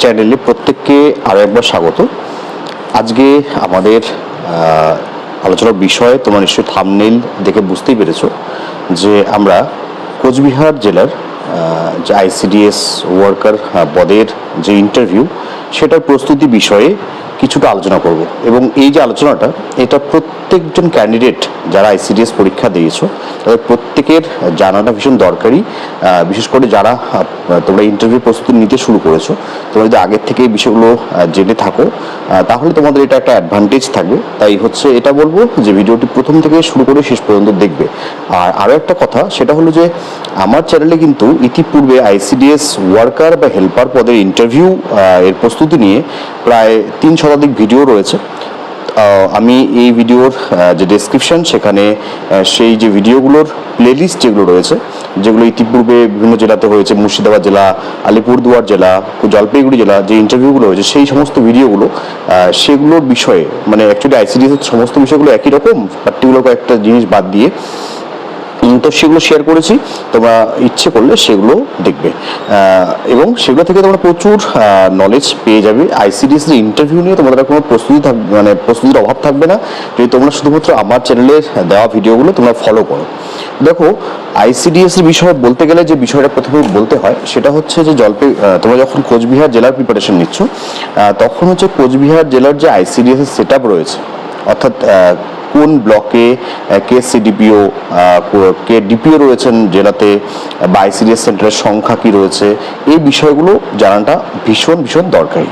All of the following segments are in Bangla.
চ্যানেলে প্রত্যেককে আরও একবার স্বাগত। আজকে আমাদের আলোচনার বিষয়ে তোমরা নিশ্চয়ই থামনেল দেখে বুঝতেই পেরেছ যে আমরা কোচবিহার জেলার যে আইসিডিএস ওয়ার্কার পদের যে ইন্টারভিউ সেটার প্রস্তুতি বিষয়ে কিছুটা আলোচনা করব। এবং এই যে আলোচনাটা, এটা প্রত্যেকজন ক্যান্ডিডেট যারা আইসিডিএস পরীক্ষা দিয়েছ, তাদের প্রত্যেকের জানাটা ভীষণ দরকারি। বিশেষ করে যারা তোমরা ইন্টারভিউ প্রস্তুতি নিতে শুরু করেছ, তোমরা যদি আগের থেকে এই বিষয়গুলো জেনে থাকো তাহলে তোমাদের এটা একটা অ্যাডভান্টেজ থাকবে। তাই হচ্ছে এটা বলব যে ভিডিওটি প্রথম থেকে শুরু করে শেষ পর্যন্ত দেখবে। আর আরও একটা কথা, সেটা হলো যে আমার চ্যানেলে কিন্তু ইতিপূর্বে আইসিডিএস ওয়ার্কার বা হেল্পার পদের ইন্টারভিউ এর প্রস্তুতি নিয়ে প্রায় তিন শতাধিক ভিডিও রয়েছে। আমি এই ভিডিওর যে ডেসক্রিপশন সেখানে সেই যে ভিডিওগুলোর প্লেলিস্ট যেগুলো রয়েছে, যেগুলো ইতিপূর্বে বিভিন্ন জেলাতে হয়েছে, মুর্শিদাবাদ জেলা, আলিপুরদুয়ার জেলা, জলপাইগুড়ি জেলা, যে ইন্টারভিউগুলো হয়েছে সেই সমস্ত ভিডিওগুলো সেগুলোর বিষয়ে মানে অ্যাকচুয়ালি আইসিডিএস সমস্ত বিষয়গুলো একই রকম পার্টিকুলার কয়েকটা জিনিস বাদ দিয়ে তো সেগুলো শেয়ার করেছি, তোমরা ইচ্ছে করলে সেগুলো দেখবে। এবং সেগুলো থেকে তোমরা প্রচুর নলেজ পেয়ে যাবে। আইসিডিএস এর ইন্টারভিউ নিয়ে তোমাদের কোনো প্রস্তুতি থাকবে মানে প্রস্তুতির অভাব থাকবে না। যদি তোমরা শুধুমাত্র আমার চ্যানেলের দেওয়া ভিডিওগুলো তোমরা ফলো করো। দেখো আইসিডিএস এর বিষয়ে বলতে গেলে যে বিষয়টা প্রথমে বলতে হয়, সেটা হচ্ছে যে জলপাই তোমরা যখন কোচবিহার জেলার প্রিপারেশন নিচ্ছ তখন হচ্ছে কোচবিহার জেলার যে আইসিডিএস এর সেট রয়েছে, অর্থাৎ কোন ব্লকে কে সিডিপিও কে ডিপিও রয়েছেন জেলাতে, বা আইসিডিএস সেন্টারের সংখ্যা কি রয়েছে, এই বিষয়গুলো জানাটা ভীষণ ভীষণ দরকারি।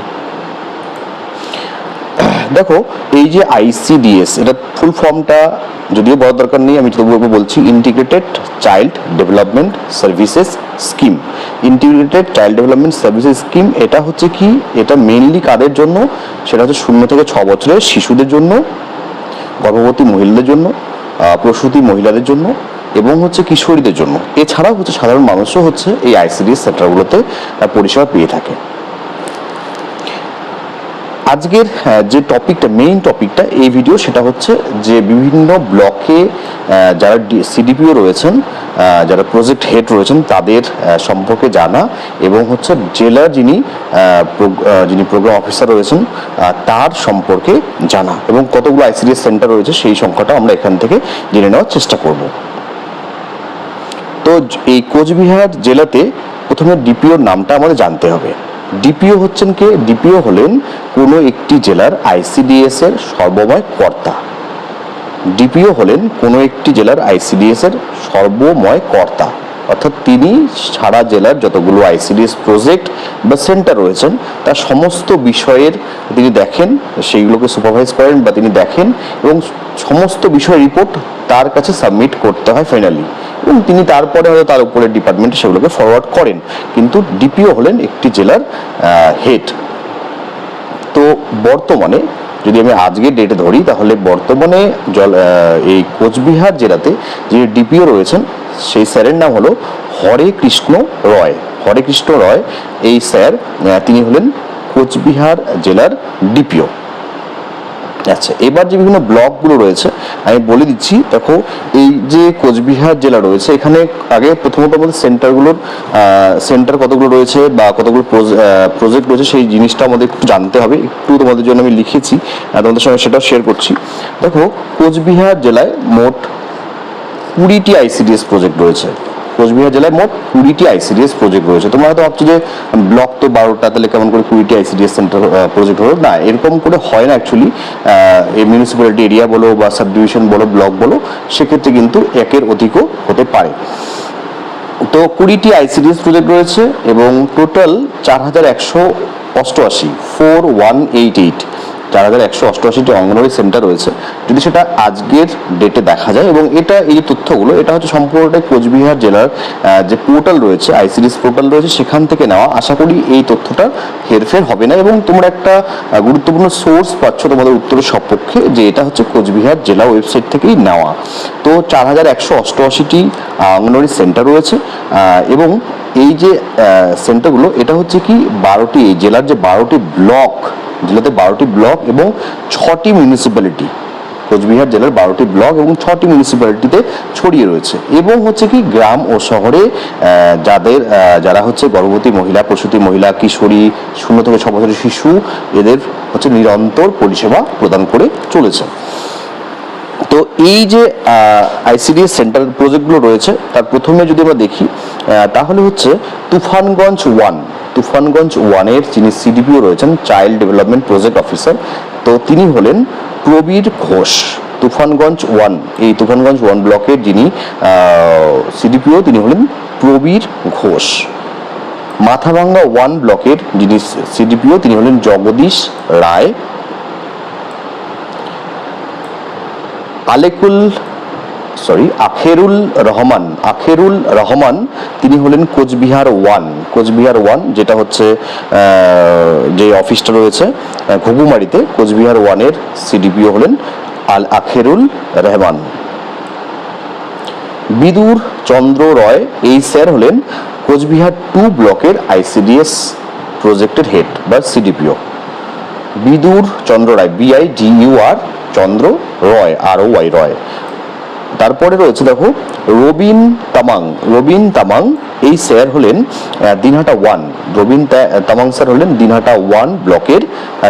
দেখো, এই যে আইসিডিএস এটা ফুল ফর্মটা যদিও বড় দরকার নেই, আমি তবুও বলছি integrated child development services scheme integrated child development services scheme এটা হচ্ছে কি, এটা মেনলি কাদের জন্য? সেটা হচ্ছে শূন্য থেকে ছ বছরের শিশুদের জন্য গর্ভবতী মহিলাদের জন্য প্রসূতি মহিলাদের জন্য এবং হচ্ছে কিশোরীদের জন্য। এছাড়াও হচ্ছে সাধারণ মানুষও হচ্ছে এই আইসিডিএস সেন্টারগুলোতে পরিষেবা পেয়ে থাকে। আজকের যে টপিকটা মেইন টপিকটা এই ভিডিও সেটা হচ্ছে যে বিভিন্ন ব্লকে যারা সিডিপিও রয়েছেন যারা প্রজেক্ট হেড রয়েছেন, তাদের সম্পর্কে জানা এবং হচ্ছে জেলার যিনি যিনি প্রোগ্রাম অফিসার রয়েছেন তার সম্পর্কে জানা এবং কতগুলো আইসিডিএস সেন্টার রয়েছে, সেই সংখ্যাটা আমরা এখান থেকে জেনে নেওয়ার চেষ্টা করব। তো এই কোচবিহার জেলাতে প্রথমে ডিপিওর নামটা আমাদের জানতে হবে। ডিপিও হচ্ছেন কে? ডিপিও হলেন কোনো একটি জেলার আইসিডিএস এর সর্বময় কর্তা। ডিপিও হলেন কোনো একটি জেলার আইসিডিএস এর সর্বময় কর্তা। অর্থাৎ তিনি সারা জেলার যতগুলো আইসিডিএস প্রজেক্ট বা সেন্টার রয়েছেন, তার সমস্ত বিষয়ের তিনি দেখেন, সেইগুলোকে সুপারভাইজ করেন বা তিনি দেখেন এবং সমস্ত বিষয়ের রিপোর্ট তার কাছে সাবমিট করতে হয় ফাইনালি এবং তিনি তারপরে হয়তো তার উপরের ডিপার্টমেন্টে সেগুলোকে ফরওয়ার্ড করেন। কিন্তু ডিপিও হলেন একটি জেলার হেড তো বর্তমানে যদি আমি আজকের ডেটে ধরি, তাহলে বর্তমানে জল এই কোচবিহার জেলাতে যে ডিপিও রয়েছেন, সেই স্যারের নাম হলো হরে কৃষ্ণ রয়। হরে কৃষ্ণ রয়, এই স্যার তিনি হলেন কোচবিহার জেলার ডিপিও আচ্ছা এবার যে বিভিন্ন ব্লকগুলো রয়েছে, আমি বলে দিচ্ছি, দেখো, এই যে কোচবিহার জেলা রয়েছে, এখানে আগে প্রথমত আমাদের সেন্টারগুলোর সেন্টার কতগুলো রয়েছে বা কতগুলো প্রজেক্ট রয়েছে, সেই জিনিসটা আমাদের একটু জানতে হবে, একটু তোমাদের জন্য আমি লিখেছি তোমাদের সঙ্গে সেটাও শেয়ার করছি। দেখো, কোচবিহার জেলায় মোট কুড়িটি আইসিডিএস প্রজেক্ট রয়েছে। কোচবিহার জেলায় মোট কুড়িটি আইসিডিএস প্রজেক্ট রয়েছে। তোমরা হয়তো ভাবছ যে ব্লক তো বারোটা, তাহলে কেমন করে কুড়িটি আইসিডিএস সেন্টার প্রজেক্ট হলো? না, এরকম করে হয় না অ্যাকচুয়ালি মিউনিসিপ্যালিটি এরিয়া বলো বা সাব ডিভিশন বলো ব্লক বলো, সেক্ষেত্রে কিন্তু একের অধিকও হতে পারে। তো কুড়িটি আইসিডিএস প্রজেক্ট রয়েছে এবং টোটাল চার হাজার একশো অষ্টআশি ফোর ওয়ান এইট এইট চার হাজার একশো অষ্টআশিটি অঙ্গনওয়াড়ি সেন্টার রয়েছে। যদি সেটা আজকের ডেটে দেখা যায় এবং এটা, এই তথ্যগুলো, এটা হচ্ছে সম্পূর্ণটাই কোচবিহার জেলার যে পোর্টাল রয়েছে আইসিডিএস পোর্টাল রয়েছে, সেখান থেকে নেওয়া। আশা করি এই তথ্যটা হেরফের হবে না এবং তোমরা একটা গুরুত্বপূর্ণ সোর্স পাচ্ছ তোমাদের উত্তরের সপক্ষে, যে এটা হচ্ছে কোচবিহার জেলা ওয়েবসাইট থেকেই নেওয়া। তো চার হাজার একশো অষ্টআশিটি অঙ্গনওয়াড়ি সেন্টার রয়েছে এবং এই যে সেন্টারগুলো, এটা হচ্ছে কি বারোটি জেলার যে বারোটি ব্লক, জেলাতে বারোটি ব্লক এবং ছটি মিউনিসিপ্যালিটি কোচবিহার জেলার বারোটি ব্লক এবং ছটি মিউনিসিপ্যালিটিতে ছড়িয়ে রয়েছে। এবং হচ্ছে কি গ্রাম ও শহরে যাদের যারা হচ্ছে গর্ভবতী মহিলা, প্রসূতি মহিলা, কিশোরী, শূন্য থেকে ছ বছরের শিশু, এদের হচ্ছে নিরন্তর পরিষেবা প্রদান করে চলেছে। তো এই যে আইসিডিএস সেন্টার প্রজেক্টগুলো রয়েছে, তার প্রথমে যদি আমরা দেখি তাহলে হচ্ছে তুফানগঞ্জ ওয়ান তুফানগঞ্জ ওয়ানের যিনি সিডিপিও রয়েছেন চাইল্ড ডেভেলপমেন্ট প্রজেক্ট অফিসার তো তিনি হলেন প্রবীর ঘোষ। তুফানগঞ্জ ওয়ান এই তুফানগঞ্জ ওয়ান ব্লকের যিনি সিডিপিও তিনি হলেন প্রবীর ঘোষ। মাথাভাঙ্গা ওয়ান ব্লকের যিনি সিডিপিও তিনি হলেন জগদীশ রায়। আলেকুল সরি আখেরুল রহমান আখেরুল রহমান, তিনি হলেন কোচবিহার ওয়ান। কোচবিহার ওয়ান, যেটা হচ্ছে যে অফিসটা রয়েছে ঘুঘুমারিতে, কোচবিহার ওয়ানের সিডিপিও হলেন আল আখেরুল রহমান। বিদুর চন্দ্র রয়, এই স্যার হলেন কোচবিহার টু ব্লকের আইসিডিএস প্রজেক্টের হেড বা সিডিপিও। বিদুর চন্দ্র রায় বিআই ডিইউ আর চন্দ্র, রয় আর ও ওয়াই রয়। তারপরে রয়েছে দেখো, রবিন তামাং রবিন তামাং, এই স্যার হলেন দিনহাটা ওয়ান। রবিন তামাং স্যার হলেন দিনহাটা ওয়ান ব্লকের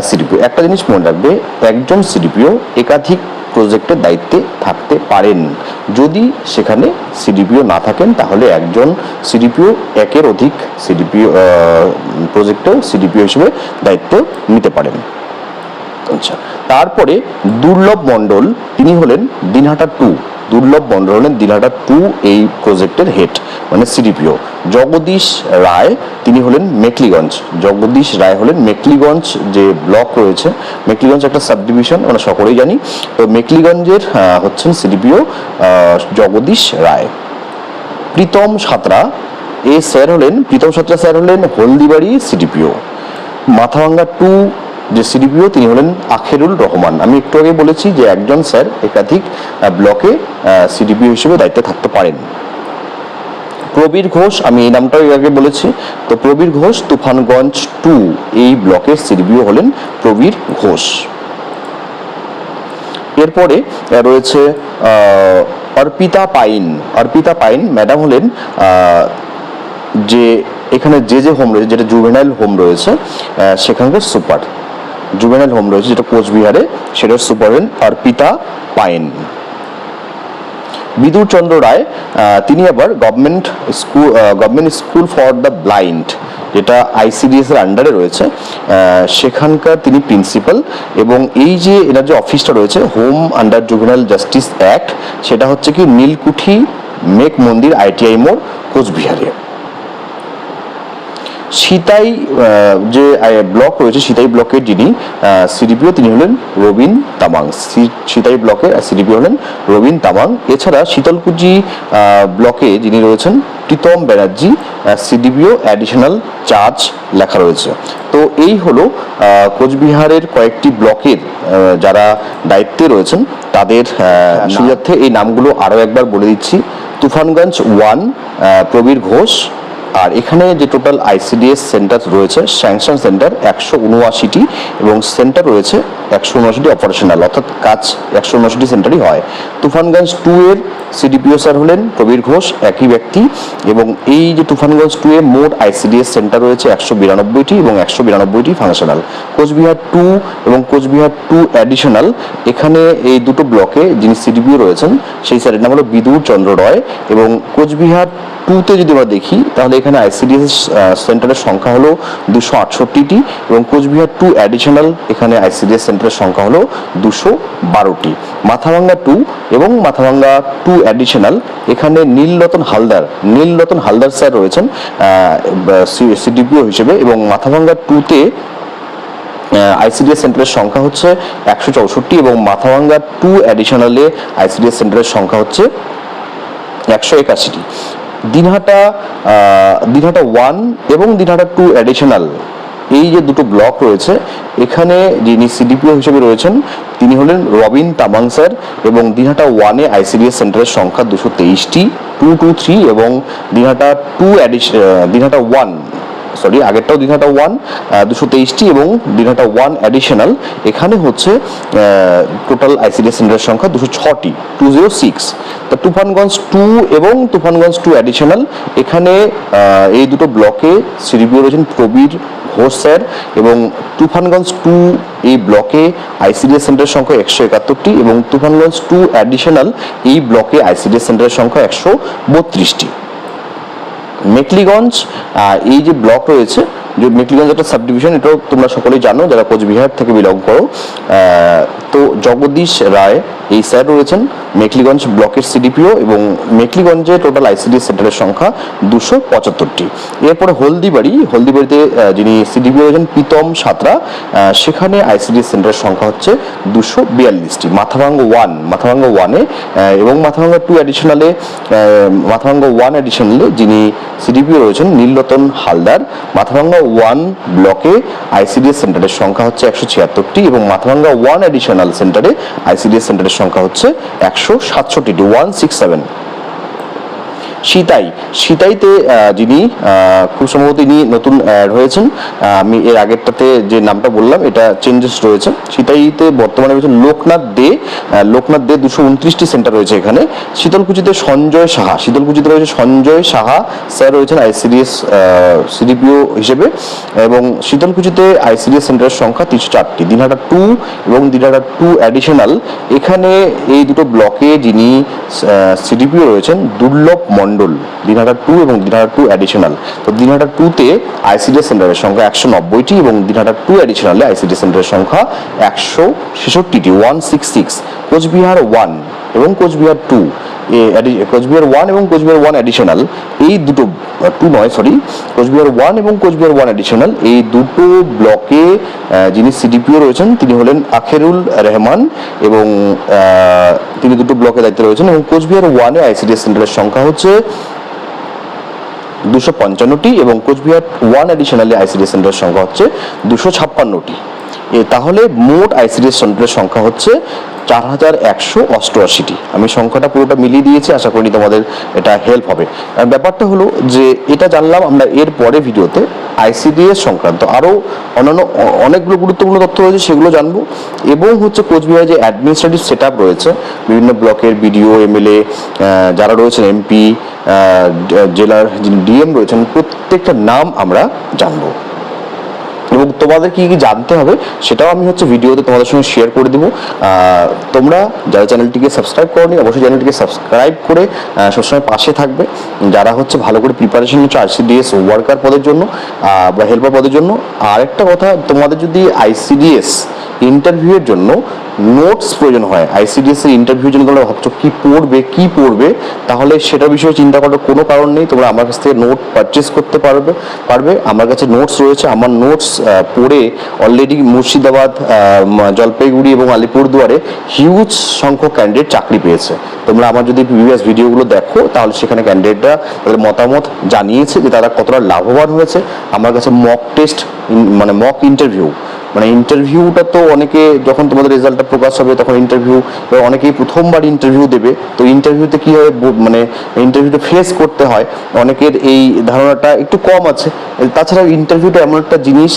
সিডিপিও। একটা জিনিস মনে রাখবে, একজন সিডিপিও একাধিক প্রজেক্টের দায়িত্বে থাকতে পারেন। যদি সেখানে সিডিপিও না থাকেন, তাহলে একজন সিডিপিও, একের অধিক সিডিপিও প্রজেক্টেও সিডিপিও হিসেবে দায়িত্ব নিতে পারেন। আচ্ছা তারপরে দুর্লভ মণ্ডল, তিনি হলেন দিনহাটা টু। দুর্লভ মণ্ডল হলেন দিনহাটা টু এই প্রজেক্টের হেড মানে সিডিপিও জগদীশ রায়, তিনি হলেন মেকলিগঞ্জ। জগদীশ রায় হলেন মেকলিগঞ্জ যে ব্লক রয়েছে, মেকলিগঞ্জ একটা সাব ডিভিশন আমরা সকলেই জানি। তো মেকলিগঞ্জের হচ্ছেন সিডিপিও জগদীশ রায়। প্রীতম সাঁতরা, এ স্যার হলেন, প্রীতম সাঁতরা স্যার হলেন হলদিবাড়ি সিডিপিও মাথাভাঙ্গা টু যে সিডিপিও তিনি হলেন আখেরুল রহমান। আমি একটু আগে বলেছি যে একজন স্যার একাধিক ব্লকে সিডিপিও হিসেবে দায়িত্বে থাকতে পারেন। প্রবীর ঘোষ, আমি এই নামটাও এর আগে বলেছি, তো প্রবীর ঘোষ, তুফানগঞ্জ টু, এই ব্লকের সিডিপিও হলেন প্রবীর ঘোষ। এরপরে রয়েছে অর্পিতা পাইন। অর্পিতা পাইন ম্যাডাম হলেন যে এখানে যে যে হোম রয়েছে, যেটা জুভেনাইল হোম রয়েছে সেখানকার সুপার। জুভেনাইল হোম রয়েছে, যেটা কোচবিহারে সেটার সুপার হলেন অর্পিতা পাইন বিদুর চন্দ্র রায় তিনি আবার government school government school for the blind যেটা আইসিডিএস এর আন্ডারে রয়েছে। সেখানকার তিনি প্রিন্সিপাল এবং এই যে এনার যে অফিসটা রয়েছে home under juvenile justice act সেটা হচ্ছে কি, নীলকুঠি মেক মন্দির আইটিআই মোড় কোচবিহারে। সিতাই যে ব্লক রয়েছে সিতাই ব্লকের যিনি সিডিপিও তিনি হলেন রবিন তামাং। সিতাই ব্লকের সিডিপিও হলেন রবিন তামাং। এছাড়া শীতলকুচি ব্লকে যিনি রয়েছেন Pritam Banerjee CDPO additional charge লেখা রয়েছে। তো এই হলো কোচবিহারের কয়েকটি ব্লকের যারা দায়িত্বে রয়েছেন তাদের আহ, সুবিধার্থে এই নামগুলো আরও একবার বলে দিচ্ছি। তুফানগঞ্জ ওয়ান প্রবীর ঘোষ আর এখানে যে টোটাল আইসিডিএস সেন্টার রয়েছে স্যাংশন সেন্টার একশো উনআশিটি এবং সেন্টার রয়েছে একশো উনআশিটি অপারেশনাল অর্থাৎ কাজ একশো উনআশিটি সেন্টারই হয়। তুফানগঞ্জ টু এর সিডিপিও স্যার হলেন প্রবীর ঘোষ, একই ব্যক্তি এবং এই যে তুফানগঞ্জ টু এ মোট আইসিডিএস সেন্টার রয়েছে একশো বিরানব্বইটি এবং একশো বিরানব্বইটি ফাংশনাল কোচবিহার টু এবং কোচবিহার টু অ্যাডিশনাল এখানে এই দুটো ব্লকে যিনি সিডিপিও রয়েছেন, সেই স্যারের নাম হলো বিদুর চন্দ্র রয় এবং কোচবিহার টুতে যদি আমরা দেখি, তাহলে এখানে আইসিডিএস সেন্টারের সংখ্যা হলো দুশো আটষট্টিটি এবং কোচবিহার টু অ্যাডিশনাল এখানে আইসিডিএস সেন্টারের সংখ্যা হলো দুশো বারোটি। মাথাভাঙ্গা টু এবং মাথাভাঙ্গা টু অ্যাডিশনাল এখানে নীলরতন হালদার নীলরতন হালদার স্যার রয়েছেন সিডিপিও হিসেবে এবং মাথাভাঙ্গা টুতে আইসিডিএস সেন্টারের সংখ্যা হচ্ছে একশো চৌষট্টি এবং মাথাভাঙ্গা টু অ্যাডিশনালে আইসিডিএস সেন্টারের সংখ্যা হচ্ছে একশো একাশিটি। দিনহাটা দিনহাটা ওয়ান এবং দিনহাটা টু অ্যাডিশনাল এই যে দুটো ব্লক রয়েছে, এখানে যিনি সিডিপিও হিসেবে রয়েছেন, তিনি হলেন রবিন তামাং স্যার এবং দিনহাটা ওয়ানে আইসিডিএস সেন্টারের সংখ্যা দুশো তেইশটি টু টু থ্রি এবং Dinhata two addition Dinhata one sorry, আগেরটাও Dinhata one দুশো তেইশটি এবং দিনহাটা ওয়ান অ্যাডিশনাল এখানে হচ্ছে টোটাল আইসিডিএস সেন্টারের সংখ্যা দুশো ছটি টু জিরো সিক্স তা তুফানগঞ্জ টু এবং তুফানগঞ্জ টু অ্যাডিশনাল এখানে এই দুটো ব্লকে সিডিপিও রয়েছেন প্রবীর ঘোষ স্যার এবং তুফানগঞ্জ টু এই ব্লকে আইসিডিএস সেন্টারের সংখ্যা একশো একাত্তরটি এবং তুফানগঞ্জ টু অ্যাডিশনাল এই ব্লকে আইসিডিএস সেন্টারের সংখ্যা একশো বত্রিশটি। মেকলিগঞ্জ এই যে ব্লক রয়েছে, যে মেকলিগঞ্জ একটা সাব ডিভিশন এটাও তোমরা সকলেই জানো, যারা কোচবিহার থেকে বিলং করো। তো জগদীশ রায়, এই স্যার রয়েছেন, মেকলিগঞ্জ ব্লকের সিডিপিও এবং মেকলিগঞ্জে টোটাল আইসিডি সেন্টারের সংখ্যা দুশো পঁচাত্তরটি। এরপরে হলদিবাড়ি, হলদিবাড়িতে যিনি সিডিপিও রয়েছেন, প্রীতম সাঁতরা সেখানে আইসিডি সেন্টারের সংখ্যা হচ্ছে দুশো বিয়াল্লিশটি। মাথাভাঙ্গ ওয়ান মাথাভাঙ্গ ওয়ানে এবং মাথাভাঙ্গা টু অ্যাডিশনালে মাথাভাঙ্গা ওয়ান অ্যাডিশনালে যিনি সিডিপিও রয়েছেন নীলরতন হালদার। মাথাভাঙ্গা ওয়ান ব্লকে আইসিডিএস সেন্টারের সংখ্যা হচ্ছে একশো ছিয়াত্তরটি এবং মাথাভাঙ্গা ওয়ান অ্যাডিশনাল সেন্টারে আইসিডিএস সেন্টারের সংখ্যা হচ্ছে একশো সাতষট্টিটি ওয়ান সিক্স সেভেন সীতাই। সীতাইতে যিনি খুব সম্ভবত ইনি নতুন হয়েছেন আমি এর আগেরটাতে যে নামটা বললাম, এটা চেঞ্জেস রয়েছে। সীতাইতে বর্তমানে রয়েছে লোকনাথ দে লোকনাথ দে দুশো উনত্রিশটি সেন্টার রয়েছে এখানে। শীতলকুচিতে সঞ্জয় সাহা, শীতলকুচিতে রয়েছে সঞ্জয় সাহা, স্যার রয়েছেন আইসিডিএস সিডিপিও হিসেবে, এবং শীতলকুচিতে আইসিডিএস সেন্টারের সংখ্যা তিনশো চারটি। দিনহাটা টু এবং দিনহাটা টু অ্যাডিশনাল এখানে এই দুটো ব্লকে যিনি সিডিপিও রয়েছেন, দুর্লভ মণ্ডল দিনহাটা টু এবং দিন দিনহাটা টু অ্যাডিশনাল তো দিন দিনহাটা টুতে আইসিডিএস সেন্টারের সংখ্যা একশো নব্বইটি এবং দিন দিনহাটা টু অ্যাডিশনালে আইসিডিএস সেন্টারের সংখ্যা একশো ছেষট্টিটি one six six Cooch Behar one এবং কোচবিহার টু কোচবিহার ওয়ান এবং কোচবিহার ওয়ান অ্যাডিশনাল এই দুটো টু নয় সরি কোচবিহার ওয়ান এবং কোচবিহার ওয়ান অ্যাডিশনাল এই দুটো ব্লকে যিনি সিডিপিও রয়েছেন, তিনি হলেন আখেরুল রহমান এবং তিনি দুটো ব্লকে দায়িত্বে রয়েছেন এবং কোচবিহার ওয়ানে আইসিডিএস সেন্টারের সংখ্যা হচ্ছে দুশো পঞ্চান্নটি এবং কোচবিহার ওয়ান অ্যাডিশনালি আইসিডিএস সেন্টারের সংখ্যা হচ্ছে দুশো ছাপ্পান্নটি। তাহলে মোট আইসিডিএস সেন্টারের সংখ্যা হচ্ছে চার হাজার একশো অষ্টআশিটি। আমি সংখ্যাটা পুরোটা মিলিয়ে দিয়েছি, আশা করি তোমাদের এটা হেল্প হবে। ব্যাপারটা হলো যে এটা জানলাম আমরা এর পরে ভিডিওতে আইসিডিএস সংক্রান্ত। আরও অন্যান্য অনেকগুলো গুরুত্বপূর্ণ তথ্য রয়েছে, সেগুলো জানব। এবং হচ্ছে কোচবিহারে যে অ্যাডমিনিস্ট্রেটিভ সেট রয়েছে, বিভিন্ন ব্লকের বিডিও, এমএলএ যারা রয়েছেন, এমপি জেলার যিনি ডিএম রয়েছেন, প্রত্যেকটা নাম আমরা জানব। এবং তোমাদের কি কি জানতে হবে সেটাও আমি হচ্ছে ভিডিওতে তোমাদের সঙ্গে শেয়ার করে দেবো। তোমরা যারা চ্যানেলটিকে সাবস্ক্রাইব করনি, অবশ্যই চ্যানেলটিকে সাবস্ক্রাইব করে সবসময় পাশে থাকবে। যারা হচ্ছে ভালো করে প্রিপারেশন হচ্ছে আইসিডিএস ওয়ার্কার পদের জন্য বা হেল্পার পদের জন্য আর একটা কথা, তোমাদের যদি আইসিডিএস ইন্টারভিউয়ের জন্য নোটস প্রয়োজন হয়। আইসিডিএস এর ইন্টারভিউর জন্য তোমরা ভাবছ, কি পড়বে কি পড়বে? তাহলে সেটা বিষয়ে চিন্তা করার কোনো কারণ নেই। তোমরা আমার কাছ থেকে নোট পারচেস করতে পারবে পারবে। আমার কাছে নোটস রয়েছে। আমার নোটস পড়ে অলরেডি মুর্শিদাবাদ জলপাইগুড়ি এবং আলিপুরদুয়ারে হিউজ সংখ্যক ক্যান্ডিডেট চাকরি পেয়েছে। তোমরা আমার যদি প্রিভিয়াস ভিডিওগুলো দেখো, তাহলে সেখানে ক্যান্ডিডেটরা তাদের মতামত জানিয়েছে যে তারা কতটা লাভবান হয়েছে। আমার কাছে মক টেস্ট মানে মক ইন্টারভিউ মানে ইন্টারভিউটা তো অনেকে যখন তোমাদের রেজাল্টটা প্রকাশ হবে তখন ইন্টারভিউ অনেকেই প্রথমবার ইন্টারভিউ দেবে। তো ইন্টারভিউতে কী হয় মানে ইন্টারভিউটা ফেস করতে হয়, অনেকের এই ধারণাটা একটু কম আছে। তাছাড়া ইন্টারভিউটা এমন একটা জিনিস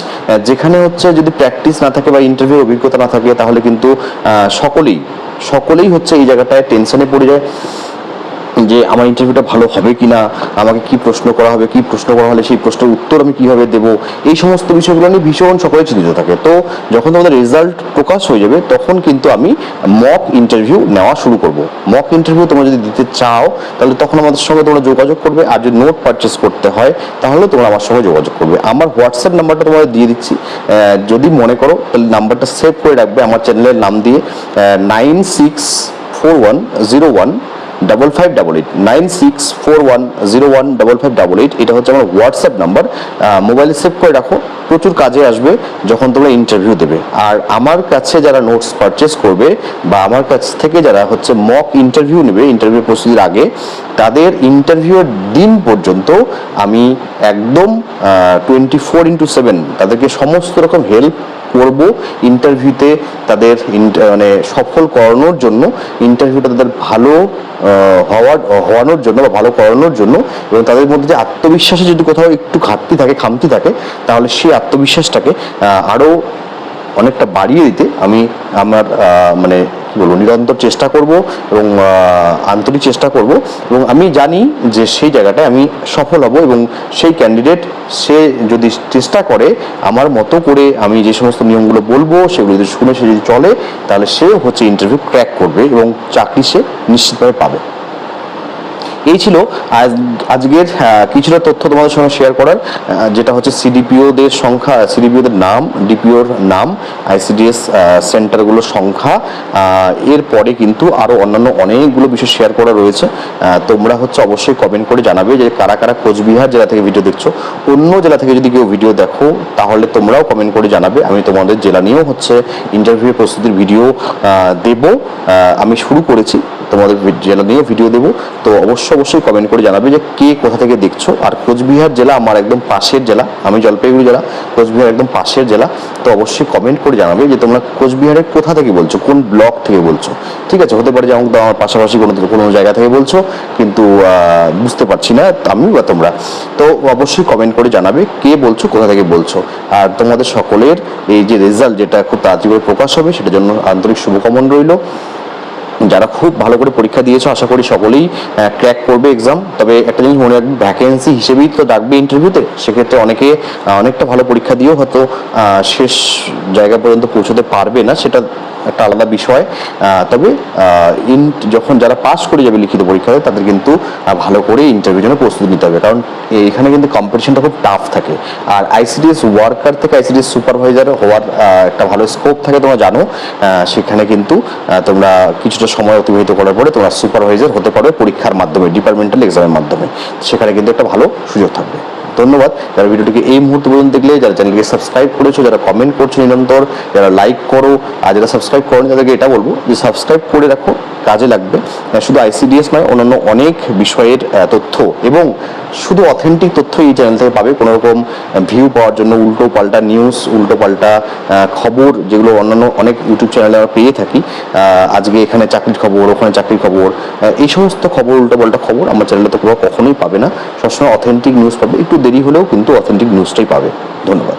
যেখানে হচ্ছে যদি প্র্যাকটিস না থাকে বা ইন্টারভিউর অভিজ্ঞতা না থাকে, তাহলে কিন্তু সকলেই সকলেই হচ্ছে এই জায়গাটায় টেনশনে পড়ে যায়। যে আমার ইন্টারভিউটা ভালো হবে কি না আমাকে কি প্রশ্ন করা হবে, কি প্রশ্ন করা হলে সেই প্রশ্নের উত্তর আমি কীভাবে দেবো, এই সমস্ত বিষয়গুলো নিয়ে ভীষণ সকলে চিন্তিত থাকে। তো যখন তোমাদের রেজাল্ট প্রকাশ হয়ে যাবে, তখন কিন্তু আমি মক ইন্টারভিউ নেওয়া শুরু করব। মক ইন্টারভিউ তোমরা যদি দিতে চাও, তাহলে তখন আমাদের সঙ্গে তোমরা যোগাযোগ করবে আর যদি নোট পারচেস করতে হয়, তাহলে তোমরা আমার সঙ্গে যোগাযোগ করবে। আমার হোয়াটসঅ্যাপ নাম্বারটা তোমাদের দিয়ে দিচ্ছি। যদি মনে করো, তাহলে নাম্বারটা সেভ করে রাখবে আমার চ্যানেলের নাম দিয়ে nine six four one zero one double five double eight nine six four one zero one double five double eight এটা হচ্ছে আমার হোয়াটসঅ্যাপ নাম্বার মোবাইলে সেভ করে রাখো। প্রচুর কাজে আসবে যখন তোমরা ইন্টারভিউ দেবে। আর আমার কাছে যারা নোটস পারচেস করবে বা আমার কাছ থেকে যারা হচ্ছে মক ইন্টারভিউ নেবে ইন্টারভিউ প্রস্তুতির আগে, তাদের ইন্টারভিউয়ের দিন পর্যন্ত আমি একদম টোয়েন্টি ফোর ইন্টু সেভেন তাদেরকে সমস্ত রকম হেল্প করব ইন্টারভিউতে তাদের মানে সফল করানোর জন্য ইন্টারভিউটা তাদের ভালো হওয়ার হওয়ানোর জন্য বা ভালো করানোর জন্য এবং তাদের মধ্যে যে আত্মবিশ্বাসে যদি কোথাও একটু ঘাটতি থাকে, খামতি থাকে, তাহলে সেই আত্মবিশ্বাসটাকে আরও অনেকটা বাড়িয়ে দিতে আমি আমার মানে বলব, নিরন্তর চেষ্টা করব এবং আন্তরিক চেষ্টা করব এবং আমি জানি যে সেই জায়গাটায় আমি সফল হব এবং সেই ক্যান্ডিডেট সে যদি চেষ্টা করে, আমার মতো করে আমি যে সমস্ত নিয়মগুলো বলব, সেগুলো যদি শুনে সে যদি চলে, তাহলে সেও হচ্ছে ইন্টারভিউ ক্র্যাক করবে এবং চাকরি সে নিশ্চিতভাবে পাবে। এই ছিল আজ, আজকের কিছুটা তথ্য তোমাদের সঙ্গে শেয়ার করার যেটা হচ্ছে সিডিপিওদের সংখ্যা সিডিপিওদের নাম ডিপিওর নাম আইসিডিএস সেন্টারগুলোর সংখ্যা এরপরে কিন্তু আরও অন্যান্য অনেকগুলো বিষয় শেয়ার করা রয়েছে। তোমরা হচ্ছে অবশ্যই কমেন্ট করে জানাবে যে কারা কারা কোচবিহার জেলা থেকে ভিডিও দেখছ। অন্য জেলা থেকে যদি কেউ ভিডিও দেখো, তাহলে তোমরাও কমেন্ট করে জানাবে। আমি তোমাদের জেলা নিয়েও হচ্ছে ইন্টারভিউ প্রস্তুতির ভিডিও দেব। আমি শুরু করেছি। তোমাদের জেলা নিয়ে ভিডিও দেবো। তো অবশ্যই অবশ্যই কমেন্ট করে জানাবে যে কে কোথা থেকে দেখছ। আর কোচবিহার জেলা আমার একদম পাশের জেলা, আমি জলপাইগুড়ি জেলা, কোচবিহার একদম পাশের জেলা। তো অবশ্যই কমেন্ট করে জানাবে যে তোমরা কোচবিহারের কোথা থেকে বলছো, কোন ব্লক থেকে বলছো। ঠিক আছে, হতে পারে যে আমাকে আমার পাশাপাশি কোনো কোনো জায়গা থেকে বলছো, কিন্তু বুঝতে পারছি না আমি বা তোমরা। তো অবশ্যই কমেন্ট করে জানাবে কে বলছো, কোথা থেকে বলছো। আর তোমাদের সকলের এই যে রেজাল্ট যেটা খুব তাড়াতাড়ি করে প্রকাশ হবে, সেটার জন্য আন্তরিক শুভকামনা রইল। যারা খুব ভালো করে পরীক্ষা দিয়েছ, আশা করি সকলেই ক্র্যাক করবে এক্সাম তবে একটা জিনিস মনে রাখবে ভ্যাকেন্সি হিসেবেই তো ডাকবে ইন্টারভিউতে সেক্ষেত্রে অনেকে অনেকটা ভালো পরীক্ষা দিয়েও হয়তো শেষ জায়গা পর্যন্ত পৌঁছতে পারবে না। সেটা একটা আলাদা বিষয়। তবে ইন, যখন যারা পাস করে যাবে লিখিত পরীক্ষায়, তাদের কিন্তু ভালো করে ইন্টারভিউ জন্য প্রস্তুতি নিতে হবে। কারণ এখানে কিন্তু কম্পিটিশনটা খুব টাফ থাকে। আর আইসিডিএস ওয়ার্কার থেকে আইসিডিএস সুপারভাইজার হওয়ার একটা ভালো স্কোপ থাকে, তোমরা জানো। সেখানে কিন্তু তোমরা কিছুটা সময় অতিবাহিত করার পরে তোমরা সুপারভাইজার হতে পারবে পরীক্ষার মাধ্যমে ডিপার্টমেন্টাল এক্সামের মাধ্যমে। সেখানে কিন্তু একটা ভালো সুযোগ থাকবে। ধন্যবাদ। যারা ভিডিওটিকে এই মুহূর্তে পর্যন্ত দেখলে, যারা চ্যানেলকে সাবস্ক্রাইব করেছ, যারা কমেন্ট করছ নিরন্তর, যারা লাইক করো, আর যারা সাবস্ক্রাইব করো তাদেরকে এটা বলব যে সাবস্ক্রাইব করে রাখো, কাজে লাগবে। শুধু আইসিডিএস নয়, অন্যান্য অনেক বিষয়ের তথ্য এবং শুধু অথেন্টিক তথ্য এই চ্যানেল থেকে পাবে। কোনো রকম ভিউ পাওয়ার জন্য উল্টো পাল্টা নিউজ উল্টো পাল্টা খবর, যেগুলো অন্যান্য অনেক ইউটিউব চ্যানেলে আমরা পেয়ে থাকি। আজকে এখানে চাকরির খবর, ওখানে চাকরির খবর এই সমস্ত খবর, উল্টো পাল্টা খবর আমার চ্যানেলে তো কখনোই পাবে না। সবসময় অথেন্টিক নিউজ পাবে। একটু দেরি হলেও কিন্তু অথেন্টিক নিউজটাই পাবে। ধন্যবাদ।